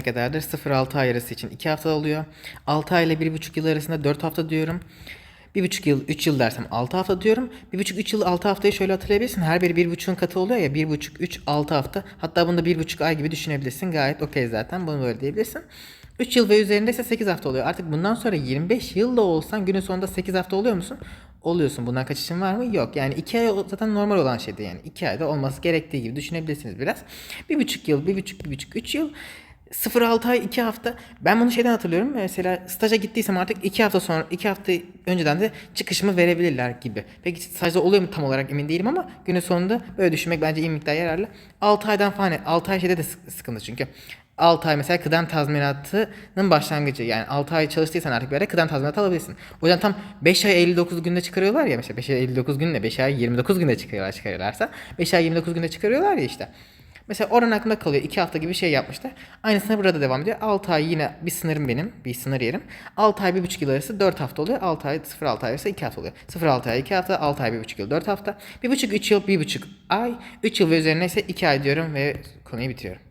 ne kadardır? 0-6 ay arası için 2 hafta oluyor. 6 ay ile 1,5 yıl arasında 4 hafta diyorum. 1,5 yıl, 3 yıl dersem 6 hafta diyorum. 1,5-3 yıl 6 haftayı şöyle hatırlayabilirsin. Her biri 1,5'un katı oluyor ya. 1,5, 3, 6 hafta. Hatta bunu da 1,5 ay gibi düşünebilirsin. Gayet okey zaten. Bunu böyle diyebilirsin. 3 yıl ve üzerinde ise 8 hafta oluyor. Artık bundan sonra 25 yılda olsan günün sonunda 8 hafta oluyor musun? Oluyorsun. Bundan kaçışın var mı? Yok. Yani 2 ay zaten normal olan şeydi yani. 2 ayda olması gerektiği gibi düşünebilirsiniz biraz. 1,5 yıl, 1,5, 1,5, 3 yıl 0-6 ay 2 hafta. Ben bunu şeyden hatırlıyorum. Mesela staja gittiysem artık 2 hafta sonra 2 hafta önceden de çıkışımı verebilirler gibi. Peki stajda oluyor mu tam olarak emin değilim ama günün sonunda böyle düşünmek bence iyi miktar yararlı. 6 aydan falan 6 ay şeyde de sık- sıkıntı çünkü. 6 ay mesela kıdem tazminatının başlangıcı. Yani 6 ay çalıştıysan artık bir ara kıdem tazminatı alabilirsin. O yüzden tam 5 ay 59 günde çıkarıyorlar ya mesela 5 ay 59 günde 5 ay 29 günde çıkarıyorlar çıkarıyorlarsa 5 ay 29 günde çıkarıyorlar ya işte. Mesela oran aklımda kalıyor. 2 hafta gibi bir şey yapmışlar. Aynısını burada devam ediyor. 6 ay yine bir sınırım benim. Bir sınır yerim. 6 ay 1,5 yıl arası 4 hafta oluyor. 6 ay 0-6 ay arası 2 hafta oluyor. 0-6 ay 2 hafta, 6 ay 1,5 yıl 4 hafta. 1,5-3 yıl 1,5 ay. 3 yıl ve üzerine ise 2 ay diyorum ve konuyu bitiriyorum.